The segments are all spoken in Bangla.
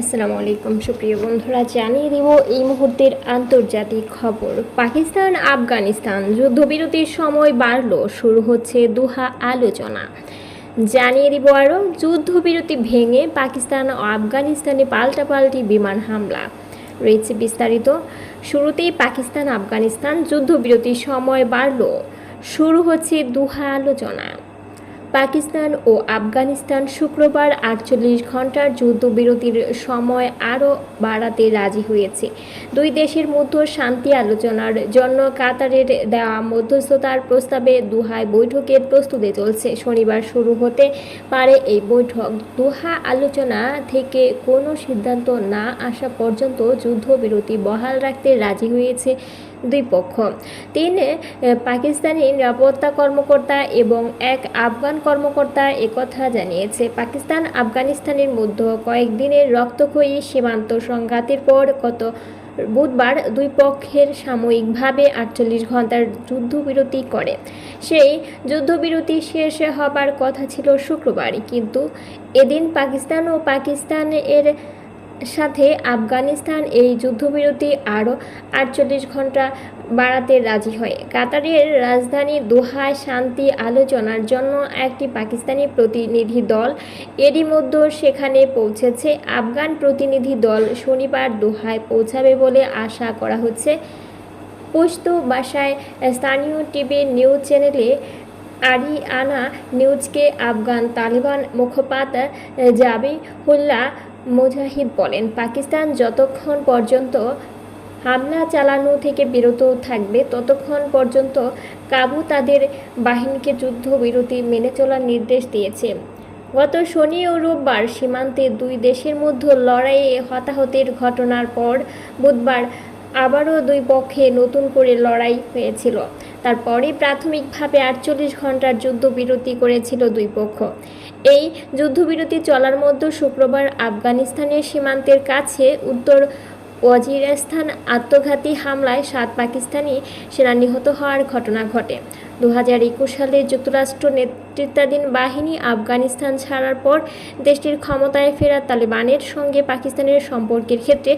আসসালামু আলাইকুম। সুপ্রিয় বন্ধুরা, জানিয়ে দিব এই মুহূর্তের আন্তর্জাতিক খবর। পাকিস্তান, আফগানিস্তান যুদ্ধবিরতির সময় বাড়ল, শুরু হচ্ছে দুহা আলোচনা। জানিয়ে দিব আরও, যুদ্ধবিরতি ভেঙে পাকিস্তান ও আফগানিস্তানে পাল্টাপাল্টি বিমান হামলা। রয়েছে বিস্তারিত। শুরুতেই পাকিস্তান আফগানিস্তান যুদ্ধবিরতির সময় বাড়ল, শুরু হচ্ছে দুহা আলোচনা। পাকিস্তান ও আফগানিস্তান শুক্রবার আটচল্লিশ ঘণ্টার যুদ্ধবিরতির সময় আরও বাড়াতে রাজি হয়েছে। দুই দেশের মধ্যে শান্তি আলোচনার জন্য কাতারের দেওয়া মধ্যস্থতার প্রস্তাবে দুহায় বৈঠকের প্রস্তুতি চলছে। শনিবার শুরু হতে পারে এই বৈঠক। দুহা আলোচনা থেকে কোনো সিদ্ধান্ত না আসা পর্যন্ত যুদ্ধবিরতি বহাল রাখতে রাজি হয়েছে দুই পক্ষ। তিন পাকিস্তানি নিরাপত্তা কর্মকর্তা এবং এক আফগান কর্মকর্তা একথা জানিয়েছে। পাকিস্তান আফগানিস্তানের মধ্যে কয়েকদিনের রক্তক্ষয়ী সীমান্ত সংঘাতের পর গত বুধবার দুই পক্ষের সাময়িকভাবে আটচল্লিশ ঘণ্টার যুদ্ধবিরতি করে। সেই যুদ্ধবিরতি শেষ হবার কথা ছিল শুক্রবার, কিন্তু এদিন পাকিস্তান ও পাকিস্তান এর সাথে আফগানিস্তান এই যুদ্ধবিরতি আরও আটচল্লিশ ঘণ্টা বাড়াতে রাজি হয়। কাতারের রাজধানী দোহায় শান্তি আলোচনার জন্য একটি পাকিস্তানি প্রতিনিধি দল এরই মধ্যে সেখানে পৌঁছেছে। আফগান প্রতিনিধি দল শনিবার দোহায় পৌঁছাবে বলে আশা করা হচ্ছে। পোস্ত ভাষায় স্থানীয় টিভি নিউজ চ্যানেলে আরিয়ানা নিউজকে আফগান তালিবান মুখপাত্র জাবিহুল্লাহ মুজাহিদ বলেন, পাকিস্তান যতক্ষণ পর্যন্ত হামলা চালানো থেকে বিরত থাকবে, ততক্ষণ পর্যন্ত কাবু তাদের বাহিনীকে যুদ্ধবিরতি মেনে চলার নির্দেশ দিয়েছে। গত শনি ও রোববার সীমান্তে দুই দেশের মধ্যে লড়াইয়ে হতাহতের ঘটনার পর বুধবার আবারও দুই পক্ষে নতুন করে লড়াই হয়েছিল। তারপরে প্রাথমিকভাবে আটচল্লিশ ঘণ্টার যুদ্ধবিরতি করেছিল দুই পক্ষ। এই যুদ্ধবিরতি চলার মধ্যে শুক্রবার আফগানিস্তানের সীমান্তের কাছে উত্তর ওয়াজিরিস্তান আত্মঘাতী হামলায় সাত পাকিস্তানি সেনা নিহত হওয়ার ঘটনা ঘটে। দু হাজার একুশ সালে যুক্তরাষ্ট্র নেতৃত্বাধীন বাহিনী আফগানিস্তান ছাড়ার পর দেশটির ক্ষমতায় ফেরা তালেবানের সঙ্গে পাকিস্তানের সম্পর্কের ক্ষেত্রে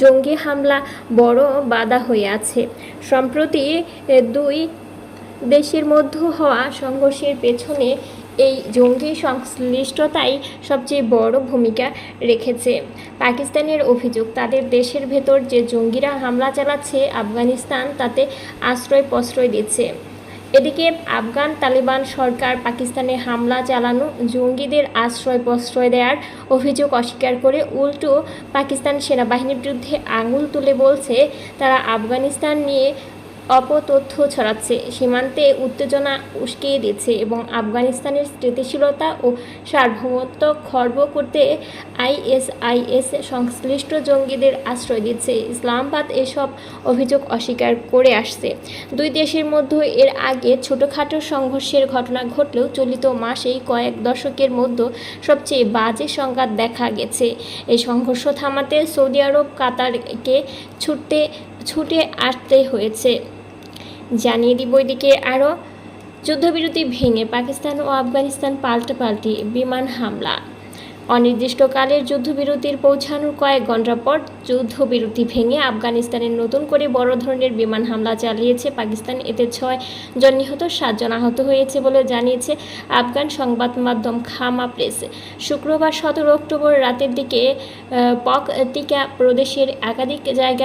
জঙ্গি হামলা বড় বাধা হয়ে আছে। সম্প্রতি দুই দেশের মধ্যে হওয়া সংঘর্ষের পেছনে এই জঙ্গি সংশ্লিষ্টতাই সবচেয়ে বড় ভূমিকা রেখেছে। পাকিস্তানের অভিযোগ, তাদের দেশের ভেতর যে জঙ্গিরা হামলা চালাচ্ছে আফগানিস্তান তাতে আশ্রয় প্রশ্রয় দিচ্ছে। এদিকে আফগান তালিবান সরকার পাকিস্তানে হামলা চালানো, জঙ্গিদের আশ্রয় প্রশ্রয় দেওয়ার অভিযোগ অস্বীকার করে উল্টো পাকিস্তান সেনাবাহিনীর বিরুদ্ধে আঙুল তুলে বলছে, তারা আফগানিস্তান নিয়ে অপতথ্য ছড়াচ্ছে। সীমান্তে উত্তেজনা উস্কিয়ে দিচ্ছে এবং আফগানিস্তানের স্থিতিশীলতা ও সার্বভৌমত্ব খর্ব করতে আইএসআইএস সংশ্লিষ্ট জঙ্গিদের আশ্রয় দিচ্ছে। ইসলামাবাদ এসব অভিযোগ অস্বীকার করে আসছে। দুই দেশের মধ্যে এর আগে ছোটোখাটো সংঘর্ষের ঘটনা ঘটলেও চলিত মাসেই কয়েক দশকের মধ্যে সবচেয়ে বাজে সংঘাত দেখা গেছে। এই সংঘর্ষ থামাতে সৌদি আরব কাতারকে ছুটতে ছুটে আসতে হয়েছে। জানিয়ে দিব এদিকে আরও যুদ্ধবিরতি ভেঙে পাকিস্তান ও আফগানিস্তান পাল্টাপাল্টি বিমান হামলা। অনির্দিষ্টকালের যুদ্ধবিরতির পৌঁছানোর কয়েক ঘণ্টা পর যুদ্ধবিরতি ভেঙে আফগানিস্তানের নতুন করে বড় ধরনের বিমান হামলা চালিয়েছে পাকিস্তান। এতে ছয় জন নিহত সাতজন আহত হয়েছে বলে জানিয়েছে আফগান সংবাদ মাধ্যম খামা প্রেস। শুক্রবার সতেরো অক্টোবর রাতের দিকে পক টিকা প্রদেশের একাধিক জায়গায়